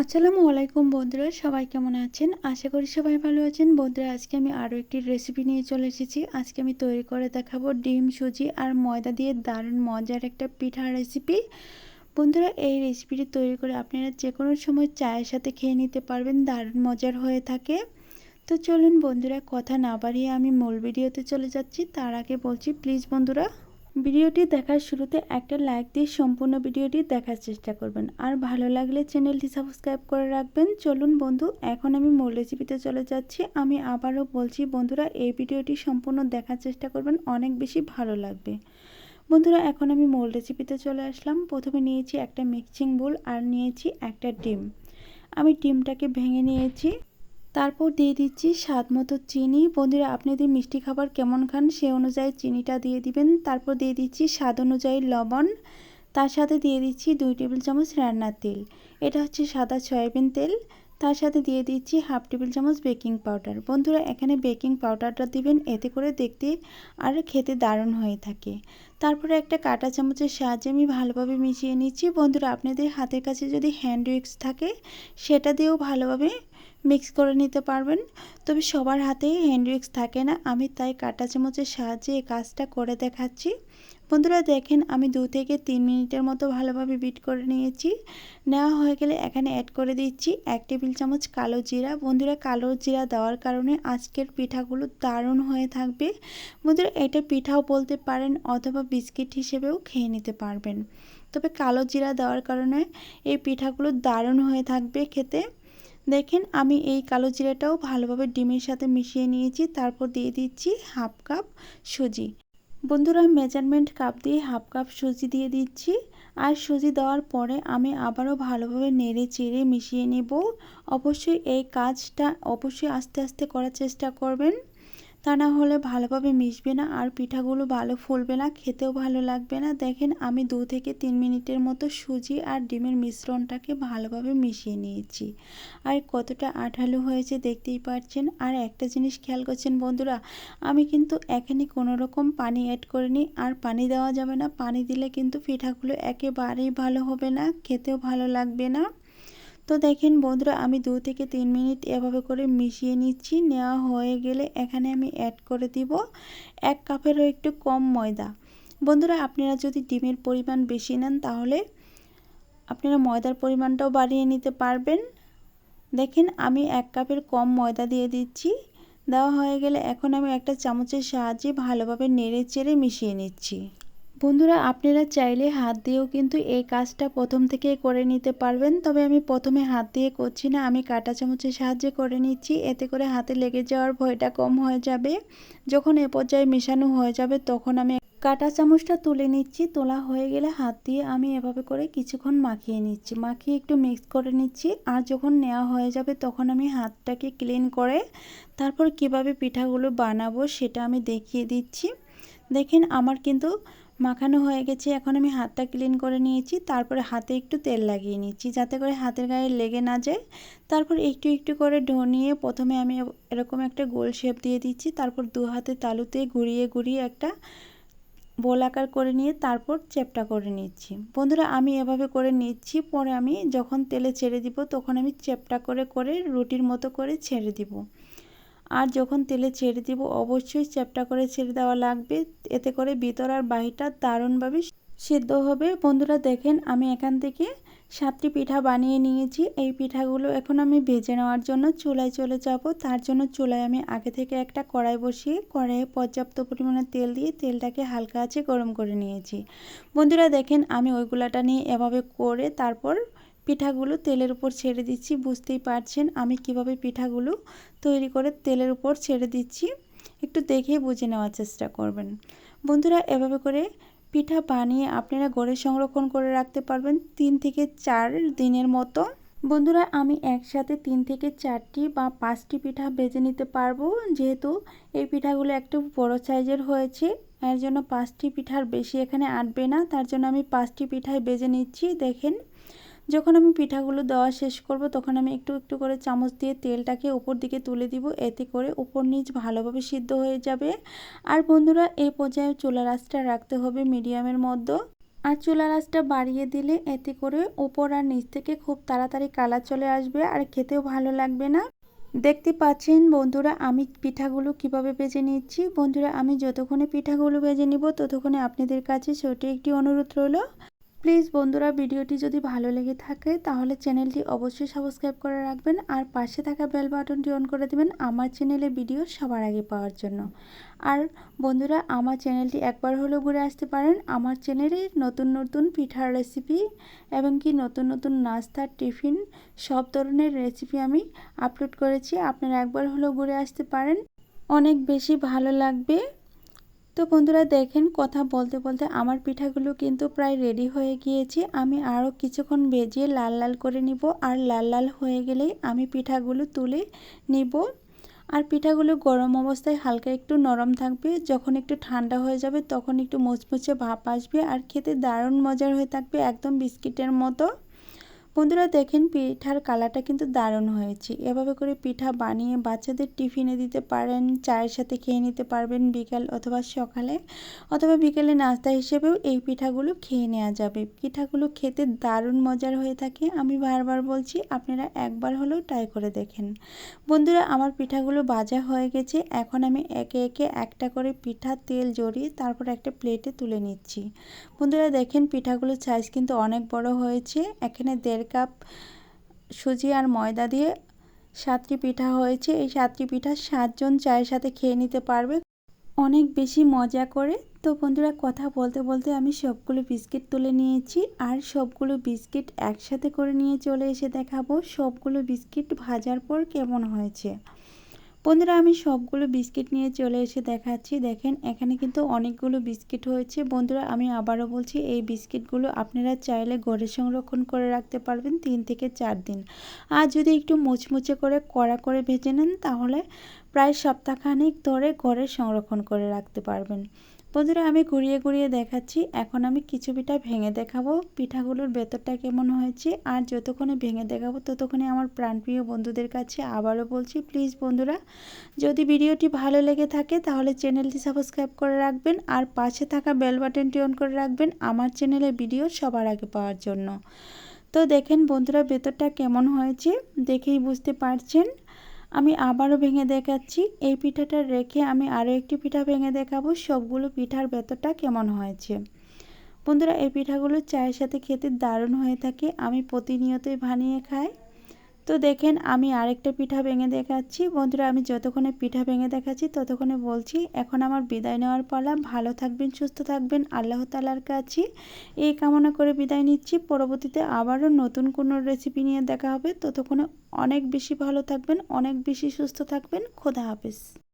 আসসালামু আলাইকুম বন্ধুরা, সবাই কেমন আছেন? আশা করি সবাই ভালো আছেন। বন্ধুরা, আজকে আমি আরও একটি রেসিপি নিয়ে চলে এসেছি। আজকে আমি তৈরি করে দেখাবো ডিম, সুজি আর ময়দা দিয়ে দারুণ মজার একটা পিঠা রেসিপি বন্ধুরা, এই রেসিপিটি তৈরি করে আপনারা যে কোনো সময় চায়ের সাথে খেয়ে নিতে পারবেন, দারুণ মজার হয়ে থাকে। তো চলুন বন্ধুরা, কথা না বাড়িয়ে আমি মূল ভিডিওতে চলে যাচ্ছি। তার আগে বলছি প্লিজ বন্ধুরা ভিডিওটি দেখার শুরুতে একটা লাইক দিয়ে সম্পূর্ণ ভিডিওটি দেখার চেষ্টা করবেন। আর ভালো লাগলে চ্যানেলটি সাবস্ক্রাইব করে রাখবেন। চলুন বন্ধু, এখন আমি মূল রেসিপিতে চলে যাচ্ছি। আমি আবারও বলছি, বন্ধুরা, এই ভিডিওটি সম্পূর্ণ দেখার চেষ্টা করবেন, অনেক বেশি ভালো লাগবে। বন্ধুরা, এখন আমি মূল রেসিপিতে চলে আসলাম। প্রথমে নিয়েছি একটা মিক্সিং বোল আর নিয়েছি একটা ডিম। আমি ডিমটাকে ভেঙে নিয়েছি। তারপর দিয়ে দিচ্ছি স্বাদ মতো চিনি। বন্ধুরা আপনি যদি মিষ্টি খাবার কেমন খান সে অনুযায়ী চিনিটা দিয়ে দিবেন। তারপর দিয়ে দিচ্ছি স্বাদ অনুযায়ী লবণ। তার সাথে দিয়ে দিচ্ছি দুই টেবিল চামচ রান্নার তেল। এটা হচ্ছে সাদা সয়াবিন তেল। তার সাথে দিয়ে দিচ্ছি হাফ টেবিল চামচ বেকিং পাউডার। বন্ধুরা, এখানে বেকিং পাউডারটা দিবেন, এতে করে দেখতে আর খেতে দারুণ হয়ে থাকে। তারপরে একটা কাটা চামচের সাহায্যে আমি ভালোভাবে মিশিয়ে নিচ্ছি। বন্ধুরা, আপনাদের হাতের কাছে যদি হ্যান্ড উইক্স থাকে, সেটা দিয়েও ভালোভাবে মিক্স করে নিতে পারবেন। তবে সবার হাতে হ্যান্ড থাকে না। আমি তাই কাটা চামচের সাহায্যে এই কাজটা করে দেখাচ্ছি। বন্ধুরা দেখেন, আমি দু থেকে তিন মিনিটের মতো ভালোভাবে বিট করে নিয়েছি। নেওয়া হয়ে গেলে এখানে অ্যাড করে দিচ্ছি এক টেবিল চামচ কালো জিরা। বন্ধুরা, কালো জিরা দেওয়ার কারণে আজকের পিঠাগুলো দারুণ হয়ে থাকবে। বন্ধুরা, এটা পিঠাও বলতে পারেন অথবা বিস্কিট হিসেবেও খেয়ে নিতে পারবেন। তবে কালো জিরা দেওয়ার কারণে এই পিঠাগুলো দারুণ হয়ে থাকবে খেতে। দেখেন, আমি এই কালো জিরাটাও ভালোভাবে ডিমের সাথে মিশিয়ে নিয়েছি। তারপর দিয়ে দিচ্ছি হাফ কাপ সুজি। বন্ধুরা, মেজারমেন্ট কাপ দিয়ে হাফ কাপ সুজি দিয়ে দিচ্ছি। আর সুজি দেওয়ার পরে আমি আবারও ভালোভাবে নেড়ে চেড়ে মিশিয়ে নেব। অবশ্যই এই কাজটা অবশ্যই আস্তে আস্তে করার চেষ্টা করবেন। তা না হলে ভালোভাবে মিশবে না আর পিঠাগুলো ভালো ফুলবে না, খেতেও ভালো লাগবে না। দেখেন, আমি দু থেকে তিন মিনিটের মতো সুজি আর ডিমের মিশ্রণটাকে ভালোভাবে মিশিয়ে নিয়েছি। আর কতটা আঠালো হয়েছে দেখতেই পাচ্ছেন। আর একটা জিনিস খেয়াল করছেন বন্ধুরা, আমি কিন্তু এখানে কোনো রকম পানি অ্যাড করিনি। আর পানি দেওয়া যাবে না, পানি দিলে কিন্তু পিঠাগুলো একেবারেই ভালো হবে না, খেতেও ভালো লাগবে না। তো দেখেন বন্ধুরা, আমি দু থেকে তিন মিনিট এভাবে করে মিশিয়ে নিচ্ছি। নেওয়া হয়ে গেলে এখানে আমি অ্যাড করে দিব এক কাপেরও একটু কম ময়দা। বন্ধুরা, আপনারা যদি ডিমের পরিমাণ বেশি নেন তাহলে আপনারা ময়দার পরিমাণটাও বাড়িয়ে নিতে পারবেন। দেখেন, আমি এক কাপের কম ময়দা দিয়ে দিচ্ছি। দেওয়া হয়ে গেলে এখন আমি একটা চামচের সাহায্যে ভালোভাবে নেড়ে চেড়ে মিশিয়ে নিচ্ছি। বন্ধুরা, আপনারা চাইলে হাত দিয়েও কিন্তু এই কাজটা প্রথম থেকে করে নিতে পারবেন। তবে আমি প্রথমে হাত দিয়ে করছি না, আমি কাটা চামচের সাহায্যে করে নিচ্ছি। এতে করে হাতে লেগে যাওয়ার ভয়টা কম হয়ে যাবে। যখন এ পর্যায়ে মেশানো হয়ে যাবে, তখন আমি কাটা চামচটা তুলে নিচ্ছি। তোলা হয়ে গেলে হাত দিয়ে আমি এভাবে করে কিছুক্ষণ মাখিয়ে নিচ্ছি। মাখিয়ে একটু মিক্স করে নিচ্ছি। আর যখন নেওয়া হয়ে যাবে, তখন আমি হাতটাকে ক্লিন করে তারপর কীভাবে পিঠাগুলো বানাবো সেটা আমি দেখিয়ে দিচ্ছি। দেখেন, আমার কিন্তু মাখানো হয়ে গেছে। এখন আমি হাতটা ক্লিন করে নিয়েছি। তারপরে হাতে একটু তেল লাগিয়ে নিচ্ছি যাতে করে হাতের গায়ে লেগে না যায়। তারপর একটু একটু করে ডো নিয়ে প্রথমে আমি এরকম একটা গোল শেপ দিয়ে দিচ্ছি। তারপর দু হাতে তালুতে ঘুরিয়ে ঘুরিয়ে একটা বোল আকার করে নিয়ে তারপর চেপটা করে নিচ্ছি। বন্ধুরা, আমি এভাবে করে নিচ্ছি। পরে আমি যখন তেলে ছেড়ে দিব, তখন আমি চেপটা করে করে রুটির মতো করে ছেড়ে দিব। আর যখন তেলে ছেড়ে দিব, অবশ্যই চ্যাপটা করে ছেড়ে দেওয়া লাগবে। এতে করে ভিতর আর বাহিরটা দারুণভাবে সিদ্ধ হবে। বন্ধুরা, দেখেন আমি এখান থেকে সাতটি পিঠা বানিয়ে নিয়েছি। এই পিঠাগুলো এখন আমি ভেজে নেওয়ার জন্য চুলায় চলে যাব। তার জন্য চুলায় আমি আগে থেকে একটা কড়াই বসিয়ে, কড়াইয়ে পর্যাপ্ত পরিমাণে তেল দিয়ে তেলটাকে হালকা আছে গরম করে নিয়েছি। বন্ধুরা, দেখেন আমি ওইগুলাটা নিয়ে এভাবে করে তারপর পিঠাগুলো তেলের উপর ছেড়ে দিচ্ছি, বুঝতেই পারছেন আমি কীভাবে পিঠাগুলো তৈরি করে তেলের উপর ছেড়ে দিচ্ছি। একটু দেখে বুঝে নেওয়ার চেষ্টা করবেন। বন্ধুরা, এভাবে করে পিঠা বানিয়ে আপনারা গড়ে সংরক্ষণ করে রাখতে পারবেন তিন থেকে চার দিনের মতো। বন্ধুরা, আমি একসাথে তিন থেকে চারটি বা পাঁচটি পিঠা বেজে নিতে পারব, যেহেতু এই পিঠাগুলো একটু বড় সাইজের হয়েছে। এর জন্য পাঁচটি পিঠার বেশি এখানে আটবে না, তার জন্য আমি পাঁচটি পিঠায় বেজে নিচ্ছি, দেখেন। যখন আমি পিঠাগুলো দেওয়া শেষ করব, তখন আমি একটু একটু করে চামচ দিয়ে তেলটাকে উপর দিকে তুলে দিব। এতে করে উপর নিচ ভালোভাবে সিদ্ধ হয়ে যাবে। আর বন্ধুরা এই পর্যায়ে চুলার আঁচটা রাখতে হবে মিডিয়ামের মধ্যে। আর চুলা আঁচটা বাড়িয়ে দিলে এতে করে উপর আর নিচ থেকে খুব তাড়াতাড়ি কালার চলে আসবে আর খেতেও ভালো লাগবে না। দেখতে পাচ্ছেন বন্ধুরা, আমি পিঠাগুলো কীভাবে বেজে নিচ্ছি? বন্ধুরা, আমি যতক্ষণে পিঠাগুলো বেজে নিব, ততক্ষণে আপনাদের কাছে ছোট একটি অনুরোধ রইল। প্লিজ বন্ধুরা ভিডিওটি যদি ভালো লেগে থাকে, তাহলে চ্যানেলটি অবশ্যই সাবস্ক্রাইব করে রাখবেন আর পাশে থাকা বেল বাটনটি অন করে দেবেন আমার চ্যানেলে ভিডিও সবার আগে পাওয়ার জন্য। আর বন্ধুরা, আমার চ্যানেলটি একবার হলেও ঘুরে আসতে পারেন। আমার চ্যানেলে নতুন নতুন পিঠার রেসিপি এবং কি নতুন নতুন নাস্তার টিফিন, সব ধরনের রেসিপি আমি আপলোড করেছি। আপনারা একবার হলেও ঘুরে আসতে পারেন। অনেক বেশি ভালো লাগবে। তো বন্ধুরা দেখেন কথা বলতে বলতে আমার পিঠাগুলো কিন্তু প্রায় রেডি হয়ে গিয়েছে। আমি আরও কিছুক্ষণ ভেজে লাল লাল করে নিব। আর লাল লাল হয়ে গেলেই আমি পিঠাগুলো তুলে নিব। আর পিঠাগুলো গরম অবস্থায় হালকা একটু নরম থাকবে। যখন একটু ঠান্ডা হয়ে যাবে তখন একটু মুচমুচে ভাপ আসবে। আর খেতে দারুণ মজার হয়ে থাকবে একদম বিস্কিটের মতো। বন্ধুরা দেখেন পিঠার কালারটা কিন্তু দারুণ হয়েছে। এভাবে করে পিঠা বানিয়ে বাচ্চাদের টিফিনে দিতে পারেন, চায়ের সাথে খেয়ে নিতে পারবেন বিকাল অথবা সকালে, অথবা বিকেলে নাস্তা হিসেবেও এই পিঠাগুলো খেয়ে নেওয়া যাবে। পিঠাগুলো খেতে দারুণ মজার হয়ে থাকে, আমি বারবার বলছি আপনারা একবার হলেও ট্রাই করে দেখেন। বন্ধুরা, আমার পিঠাগুলো ভাজা হয়ে গেছে, এখন আমি একে একে একটা করে পিঠা তেল জড়িয়ে তারপর একটা প্লেটে তুলে নিচ্ছি। বন্ধুরা দেখেন পিঠাগুলোর সাইজ কিন্তু অনেক বড় হয়েছে, এখানে দেড় কাপ সুজি আর ময়দা দিয়ে সাতটি পিঠা হয়েছে। এই সাতটি পিঠা সাতজন চায়ের সাথে খেয়ে নিতে পারবে। অনেক বেশি মজা করে। তো বন্ধুরা, কথা বলতে বলতে আমি সবগুলো বিস্কিট তুলে নিয়েছি আর সবগুলো বিস্কিট একসাথে করে নিয়ে চলে এসে দেখাবো সবগুলো বিস্কিট ভাজার পর কেমন হয়েছে। বন্ধুরা, আমি সবগুলো বিস্কিট নিয়ে চলে এসে দেখাচ্ছি। দেখেন, এখানে কিন্তু অনেকগুলো বিস্কিট হয়েছে। বন্ধুরা, আমি আবারও বলছি, এই বিস্কিটগুলো আপনারা চাইলে ঘরে সংরক্ষণ করে রাখতে পারবেন তিন থেকে চার দিন। আর যদি একটু মুচমুচে করে কড়া করে ভেজে নেন, তাহলে প্রায় সপ্তাহখানেক ধরে ঘরে সংরক্ষণ করে রাখতে পারবেন। বন্ধুরা, আমি ঘুরিয়ে ঘুরিয়ে দেখাচ্ছি। এখন আমি কিছু পিঠা ভেঙে দেখাবো। পিঠাগুলোর ভেতরটা কেমন হয়েছে আর যতক্ষণে ভেঙে দেখাবো ততক্ষণে আমার প্রাণপ্রিয় বন্ধুদের কাছে আবারও বলছি, প্লিজ বন্ধুরা, যদি ভিডিওটি ভালো লেগে থাকে তাহলে চ্যানেলটি সাবস্ক্রাইব করে রাখবেন আর পাশে থাকা বেল বাটনটি অন করে রাখবেন আমার চ্যানেলে ভিডিও সবার আগে পাওয়ার জন্য। তো দেখেন বন্ধুরা, ভেতরটা কেমন হয়েছে দেখেই বুঝতে পারছেন। আমি আবারও ভেঙে দেখাচ্ছি। এই পিঠাটা রেখে আমি আরও একটি পিঠা ভেঙে দেখাবো। সবগুলো পিঠার ভেতরটা কেমন হয়েছে। বন্ধুরা, এই পিঠাগুলো চায়ের সাথে খেতে দারুণ হয়ে থাকে। আমি প্রতিনিয়তই বানিয়ে খাই। তো দেখেন আমি আরেকটা পিঠা ভেঙে দেখাচ্ছি। বন্ধুরা, আমি যতক্ষণে পিঠা ভেঙে দেখাচ্ছি, ততক্ষণে বলছি, এখন আমার বিদায় নেওয়ার পালা। ভালো থাকবেন, সুস্থ থাকবেন, আল্লাহ তালার কাছে। এই কামনা করে বিদায় নিচ্ছি। পরবর্তীতে আবারও নতুন কোনো রেসিপি নিয়ে দেখা হবে। ততক্ষণে অনেক বেশি ভালো থাকবেন, অনেক বেশি সুস্থ থাকবেন। খোদা হাফেজ।